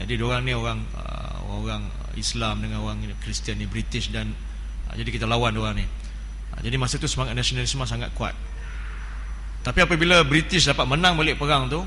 Jadi orang ni orang uh, orang Islam dengan orang Kristian ni British dan uh, jadi kita lawan orang ni. Uh, jadi masa tu semangat nasionalisme sangat kuat. Tapi apabila British dapat menang balik perang tu,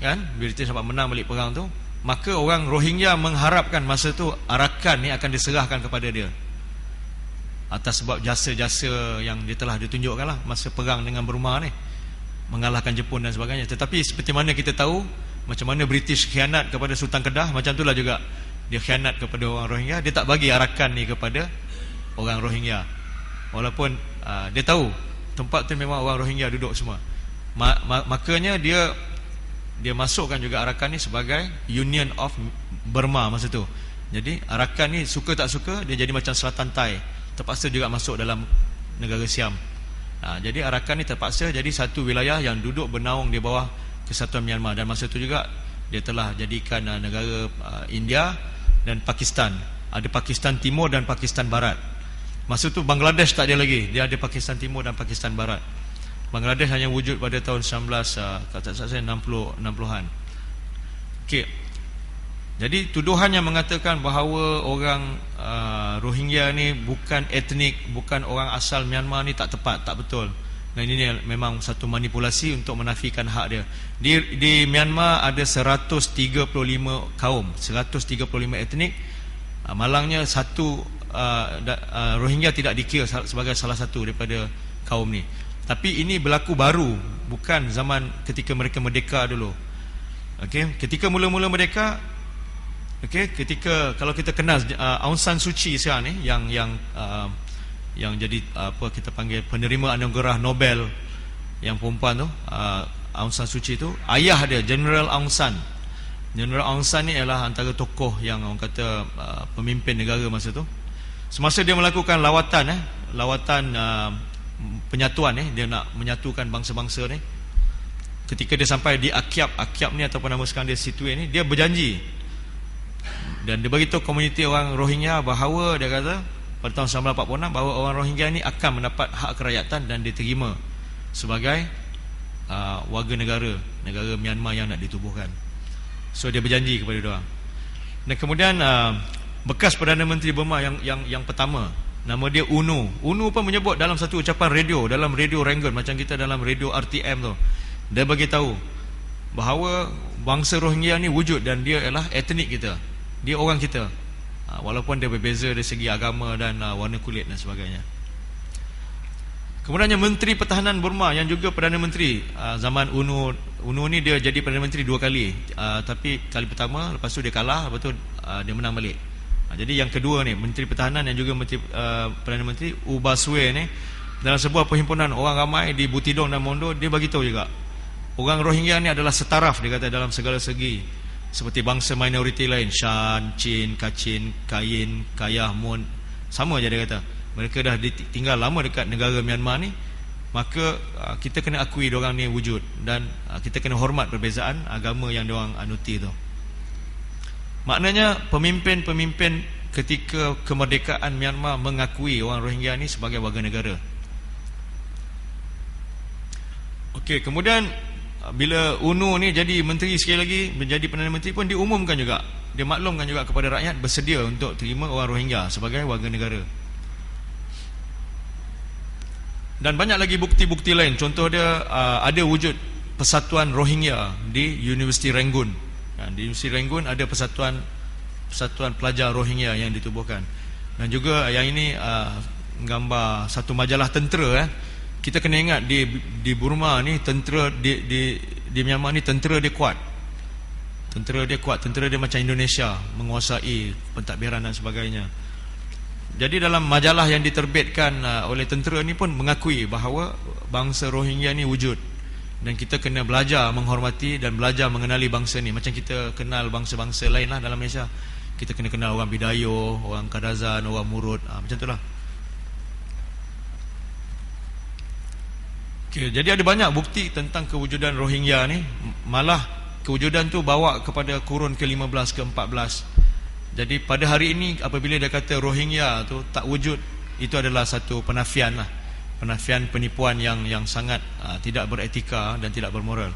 kan? British dapat menang balik perang tu, maka orang Rohingya mengharapkan masa tu Arakan ni akan diserahkan kepada dia. Atas sebab jasa-jasa yang dia telah ditunjukkan lah masa perang dengan Burma ni. Mengalahkan Jepun dan sebagainya. Tetapi seperti mana kita tahu, macam mana British khianat kepada Sultan Kedah, macam itulah juga dia khianat kepada orang Rohingya, dia tak bagi Arakan ni kepada orang Rohingya. Walaupun uh, dia tahu tempat tu memang orang Rohingya duduk semua. Ma ma makanya dia dia masukkan juga Arakan ni sebagai Union of Burma masa tu. Jadi Arakan ni suka tak suka dia jadi macam Selatan Thai. Terpaksa juga masuk dalam negara Siam. Ha, jadi Arakan ni terpaksa jadi satu wilayah yang duduk bernaung di bawah kesatuan Myanmar dan masa tu juga dia telah jadikan uh, negara uh, India dan Pakistan. Ada Pakistan Timur dan Pakistan Barat. Masa tu Bangladesh tak ada lagi. Dia ada Pakistan Timur dan Pakistan Barat. Bangladesh hanya wujud pada tahun 19 uh, kata saya 60 60-an. Okey. Jadi tuduhan yang mengatakan bahawa orang uh, Rohingya ni bukan etnik, bukan orang asal Myanmar ni tak tepat, tak betul. Dan ini memang satu manipulasi untuk menafikan hak dia. Di di Myanmar ada 135 kaum, 135 etnik. Uh, malangnya satu uh, uh, Rohingya tidak dikira sebagai salah satu daripada kaum ni. Tapi ini berlaku baru, bukan zaman ketika mereka merdeka dulu. Okey, ketika mula-mula merdeka okey, ketika kalau kita kenal uh, Aung San Suu Kyi sekarang ni yang yang uh, yang jadi apa kita panggil penerima anugerah Nobel yang perempuan tu uh, Aung San Suu Kyi tu ayah dia General Aung San General Aung San ni ialah antara tokoh yang orang kata uh, pemimpin negara masa tu Semasa dia melakukan lawatan eh, lawatan uh, penyatuan eh, dia nak menyatukan bangsa-bangsa ni. Ketika dia sampai di Akyab, Akyab ni ataupun nama sekarang dia Situe ni, dia berjanji. Dan dia beritahu komuniti orang Rohingya bahawa dia kata pada tahun 1946 bahawa orang Rohingya ni akan mendapat hak kerakyatan dan diterima sebagai uh, warga negara negara Myanmar yang nak ditubuhkan. So dia berjanji kepada dia. Dan kemudian uh, bekas Perdana Menteri Burma yang yang yang pertama nama dia UNO UNO pun menyebut dalam satu ucapan radio dalam radio Rangoon macam kita dalam radio RTM tu dia bagi tahu bahawa bangsa Rohingya ni wujud dan dia ialah etnik kita dia orang kita ha, walaupun dia berbeza dari segi agama dan uh, warna kulit dan sebagainya. Kemudiannya Menteri Pertahanan Burma yang juga Perdana Menteri uh, zaman UNO UNO ni dia jadi Perdana Menteri dua kali. Tapi kali pertama lepas tu dia kalah lepas tu dia menang balik. Jadi yang kedua ni Menteri Pertahanan yang juga Menteri Perdana Menteri Ubaswe ni dalam sebuah perhimpunan orang ramai di Butidong dan Mondo dia bagi tahu juga. Orang Rohingya ni adalah setaraf dia kata dalam segala segi seperti bangsa minoriti lain Shan, Chin, Kachin, Kayin, Kayah, Mun. Sama je dia kata. Mereka dah tinggal lama dekat negara Myanmar ni maka uh, kita kena akui orang ni wujud dan uh, kita kena hormat perbezaan agama yang diorang anuti tu. Maknanya pemimpin-pemimpin ketika kemerdekaan Myanmar mengakui orang Rohingya ni sebagai warga negara. Okey, kemudian bila UNO ni jadi menteri sekali lagi, menjadi Perdana Menteri pun diumumkan juga. Dia maklumkan juga kepada rakyat bersedia untuk terima orang Rohingya sebagai warga negara. Dan banyak lagi bukti-bukti lain. Contoh dia ada wujud persatuan Rohingya di Universiti Rangoon di Universiti Rangoon ada persatuan persatuan pelajar Rohingya yang ditubuhkan. Dan juga yang ini uh, gambar satu majalah tentera eh. Kita kena ingat di di Burma ni tentera di di di Myanmar ni tentera dia kuat. Tentera dia kuat, tentera dia macam Indonesia menguasai pentadbiran dan sebagainya. Jadi dalam majalah yang diterbitkan uh, oleh tentera ni pun mengakui bahawa bangsa Rohingya ni wujud dan kita kena belajar menghormati dan belajar mengenali bangsa ni macam kita kenal bangsa-bangsa lain lah dalam Malaysia kita kena kenal orang Bidayo, orang Kadazan, orang Murut ha, macam tu okay, jadi ada banyak bukti tentang kewujudan Rohingya ni malah kewujudan tu bawa kepada kurun ke-15 ke-14 jadi pada hari ini apabila dia kata Rohingya tu tak wujud itu adalah satu penafian lah penafian penipuan yang yang sangat uh, tidak beretika dan tidak bermoral.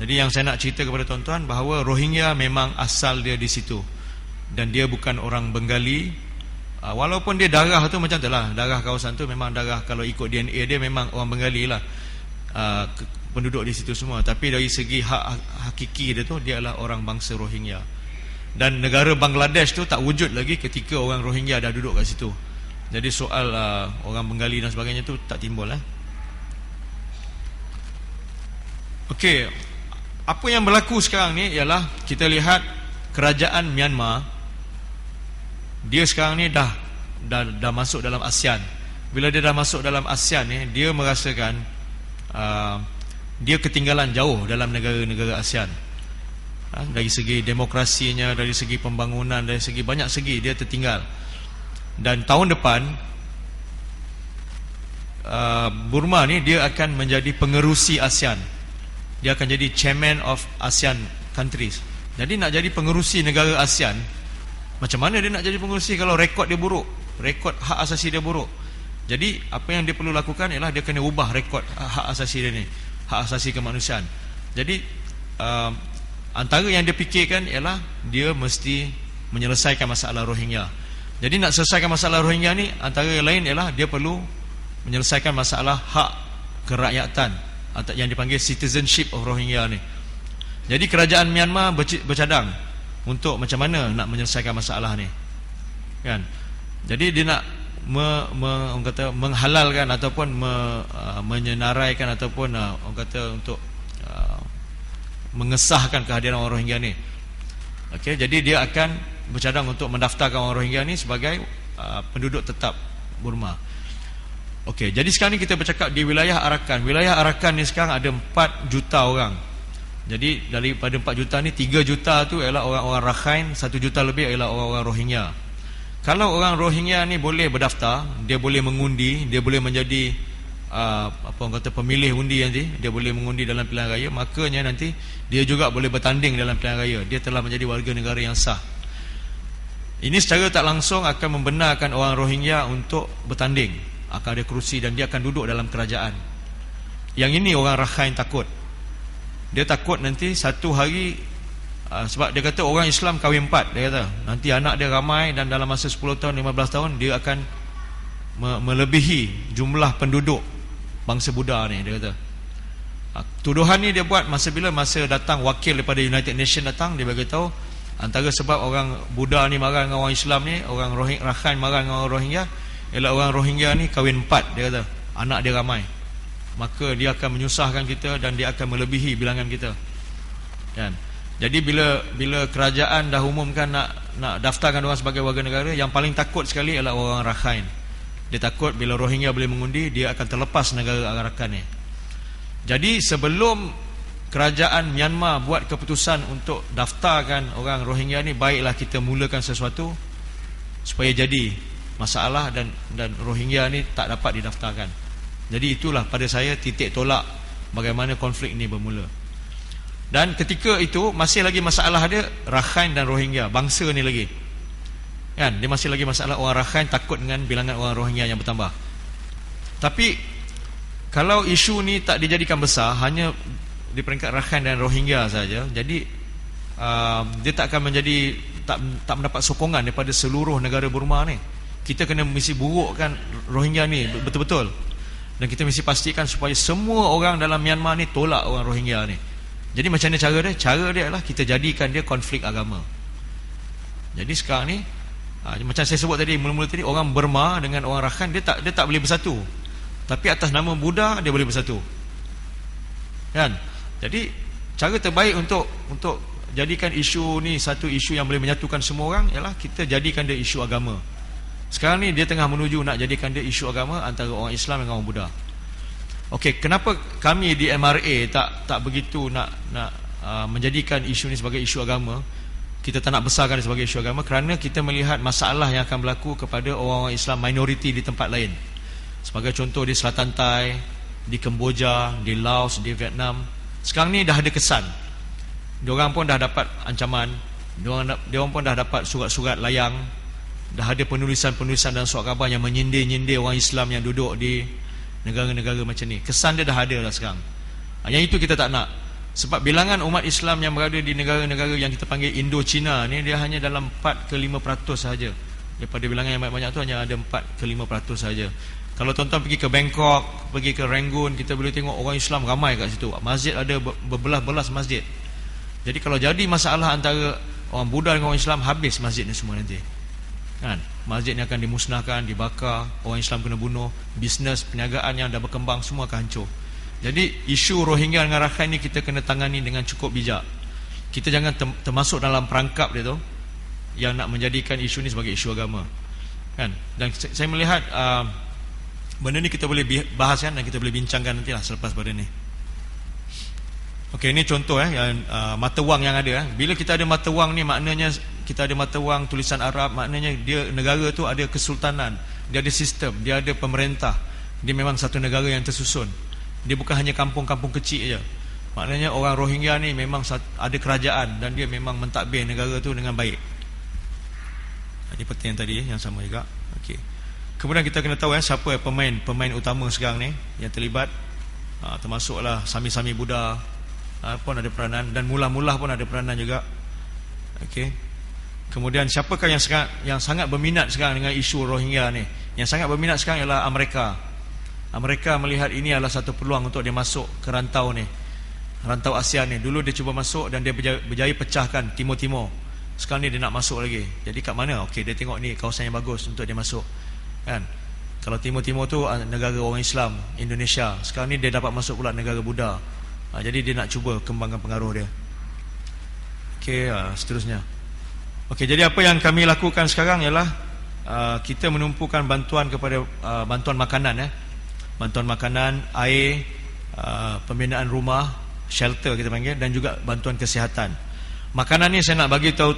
Jadi yang saya nak cerita kepada tuan-tuan bahawa Rohingya memang asal dia di situ dan dia bukan orang Bengali. Uh, walaupun dia darah tu macam tu lah, darah kawasan tu memang darah kalau ikut DNA dia memang orang Bengali lah. Uh, penduduk di situ semua. Tapi dari segi hak hakiki dia tu dia adalah orang bangsa Rohingya. Dan negara Bangladesh tu tak wujud lagi ketika orang Rohingya dah duduk kat situ. Jadi soal uh, orang Bengali dan sebagainya tu tak timbul eh. Okey, apa yang berlaku sekarang ni ialah kita lihat kerajaan Myanmar. Dia sekarang ni dah dah, dah masuk dalam ASEAN. Bila dia dah masuk dalam ASEAN ni, dia merasakan uh, dia ketinggalan jauh dalam negara-negara ASEAN. Ha, dari segi demokrasinya, dari segi pembangunan, dari segi banyak segi dia tertinggal. Dan tahun depan uh, Burma ni dia akan menjadi pengerusi ASEAN. Dia akan jadi chairman of ASEAN countries. Jadi nak jadi pengerusi negara ASEAN, macam mana dia nak jadi pengerusi kalau rekod dia buruk? Rekod hak asasi dia buruk. Jadi apa yang dia perlu lakukan ialah dia kena ubah rekod hak asasi dia ni hak asasi kemanusiaan. Jadi uh, antara yang dia fikirkan ialah dia mesti menyelesaikan masalah Rohingya. Jadi nak selesaikan masalah Rohingya ni antara yang lain ialah dia perlu menyelesaikan masalah hak kerakyatan atau yang dipanggil citizenship of Rohingya ni. Jadi kerajaan Myanmar bercadang untuk macam mana nak menyelesaikan masalah ni. Kan? Jadi dia nak me, me, orang kata menghalalkan ataupun me, uh, menyenaraikan ataupun uh, orang kata untuk uh, mengesahkan kehadiran orang Rohingya ni. Okey, jadi dia akan bercadang untuk mendaftarkan orang Rohingya ni sebagai uh, penduduk tetap Burma. Okey, jadi sekarang ni kita bercakap di wilayah Arakan. Wilayah Arakan ni sekarang ada 4 juta orang. Jadi daripada 4 juta ni 3 juta tu ialah orang-orang Rakhine, 1 juta lebih ialah orang-orang Rohingya. Kalau orang Rohingya ni boleh berdaftar, dia boleh mengundi, dia boleh menjadi uh, apa kata pemilih undi nanti, dia boleh mengundi dalam pilihan raya, makanya nanti dia juga boleh bertanding dalam pilihan raya. Dia telah menjadi warga negara yang sah. Ini secara tak langsung akan membenarkan orang Rohingya untuk bertanding, akan ada kerusi dan dia akan duduk dalam kerajaan. Yang ini orang Rakhine takut. Dia takut nanti satu hari Uh, sebab dia kata orang Islam kahwin empat dia kata. Nanti anak dia ramai dan dalam masa 10 tahun 15 tahun dia akan me melebihi jumlah penduduk bangsa Buddha ni dia kata. Uh, tuduhan ni dia buat masa bila masa datang wakil daripada United Nations datang dia bagi tahu antara sebab orang Buddha ni marah dengan orang Islam ni orang Rohingya Rakhine marah dengan orang Rohingya ialah orang Rohingya ni kahwin empat dia kata. Anak dia ramai. Maka dia akan menyusahkan kita dan dia akan melebihi bilangan kita. Kan jadi bila bila kerajaan dah umumkan nak nak daftarkan orang sebagai warga negara, yang paling takut sekali adalah orang Rakhine. Dia takut bila Rohingya boleh mengundi, dia akan terlepas negara Rakhine. Jadi sebelum kerajaan Myanmar buat keputusan untuk daftarkan orang Rohingya ni, baiklah kita mulakan sesuatu supaya jadi masalah dan dan Rohingya ni tak dapat didaftarkan. Jadi itulah pada saya titik tolak bagaimana konflik ini bermula. Dan ketika itu masih lagi masalah dia Rakhine dan Rohingya. Bangsa ni lagi. Kan? Dia masih lagi masalah orang Rakhine Takut dengan bilangan orang Rohingya yang bertambah. Tapi Kalau isu ni tak dijadikan besar Hanya di peringkat Rakhine dan Rohingya saja Jadi uh, Dia tak akan menjadi tak, tak mendapat sokongan daripada seluruh negara Burma ni. Kita kena mesti burukkan Rohingya ni betul-betul. Dan kita mesti pastikan supaya semua orang dalam Myanmar ni Tolak orang Rohingya ni jadi macam mana cara dia? Cara dia adalah kita jadikan dia konflik agama. Jadi sekarang ni ha, macam saya sebut tadi mula-mula tadi orang Burma dengan orang Rakhine dia tak dia tak boleh bersatu. Tapi atas nama Buddha dia boleh bersatu. Kan? Jadi cara terbaik untuk untuk jadikan isu ni satu isu yang boleh menyatukan semua orang ialah kita jadikan dia isu agama. Sekarang ni dia tengah menuju nak jadikan dia isu agama antara orang Islam dengan orang Buddha. Okey, kenapa kami di MRA tak tak begitu nak nak uh, menjadikan isu ini sebagai isu agama? Kita tak nak besarkan sebagai isu agama kerana kita melihat masalah yang akan berlaku kepada orang-orang Islam minoriti di tempat lain. Sebagai contoh di Selatan Thai, di Kemboja, di Laos, di Vietnam. Sekarang ni dah ada kesan. Diorang pun dah dapat ancaman, diorang diorang pun dah dapat surat-surat layang, dah ada penulisan-penulisan dan surat khabar yang menyindir-nyindir orang Islam yang duduk di negara-negara macam ni kesan dia dah ada lah sekarang ha, yang itu kita tak nak Sebab bilangan umat Islam yang berada di negara-negara yang kita panggil Indo-China ni dia hanya dalam 4 ke 5% sahaja. Daripada bilangan yang banyak-banyak tu hanya ada 4 ke 5% sahaja. Kalau tuan-tuan pergi ke Bangkok, pergi ke Rangoon, kita boleh tengok orang Islam ramai kat situ. Masjid ada berbelas-belas masjid. Jadi kalau jadi masalah antara orang Buddha dengan orang Islam, habis masjid ni semua nanti. Kan? Masjid ni akan dimusnahkan, dibakar, orang Islam kena bunuh, bisnes, perniagaan yang dah berkembang semua akan hancur. Jadi isu Rohingya dengan Rakhine ni kita kena tangani dengan cukup bijak. Kita jangan termasuk dalam perangkap dia tu yang nak menjadikan isu ni sebagai isu agama. Kan? Dan saya melihat uh, Benda ni kita boleh bahas kan dan kita boleh bincangkan nanti lah selepas pada ni. Okey, ini contoh eh yang uh, mata wang yang ada eh. Bila kita ada mata wang ni maknanya kita ada mata wang tulisan Arab, maknanya dia negara tu ada kesultanan, dia ada sistem, dia ada pemerintah. Dia memang satu negara yang tersusun. Dia bukan hanya kampung-kampung kecil aja. Maknanya orang Rohingya ni memang ada kerajaan dan dia memang mentadbir negara tu dengan baik. Ini penting yang tadi yang sama juga. Okey. Kemudian kita kena tahu eh, siapa pemain pemain utama sekarang ni yang terlibat. Ha, termasuklah Sami-Sami Buddha ha, pun ada peranan dan mula-mula pun ada peranan juga. Okey. Kemudian siapakah yang sangat yang sangat berminat sekarang dengan isu Rohingya ni? Yang sangat berminat sekarang ialah Amerika. Amerika melihat ini adalah satu peluang untuk dia masuk ke rantau ni. Rantau ASEAN ni. Dulu dia cuba masuk dan dia berjaya, berjaya pecahkan Timur-Timur. Sekarang ni dia nak masuk lagi. Jadi kat mana? Okey, dia tengok ni kawasan yang bagus untuk dia masuk kan kalau timur-timur tu ah, negara orang Islam Indonesia sekarang ni dia dapat masuk pula negara Buddha ha, jadi dia nak cuba kembangkan pengaruh dia Okey, ha, seterusnya Okey, jadi apa yang kami lakukan sekarang ialah uh, kita menumpukan bantuan kepada uh, bantuan makanan eh. bantuan makanan air uh, pembinaan rumah shelter kita panggil dan juga bantuan kesihatan makanan ni saya nak bagi tahu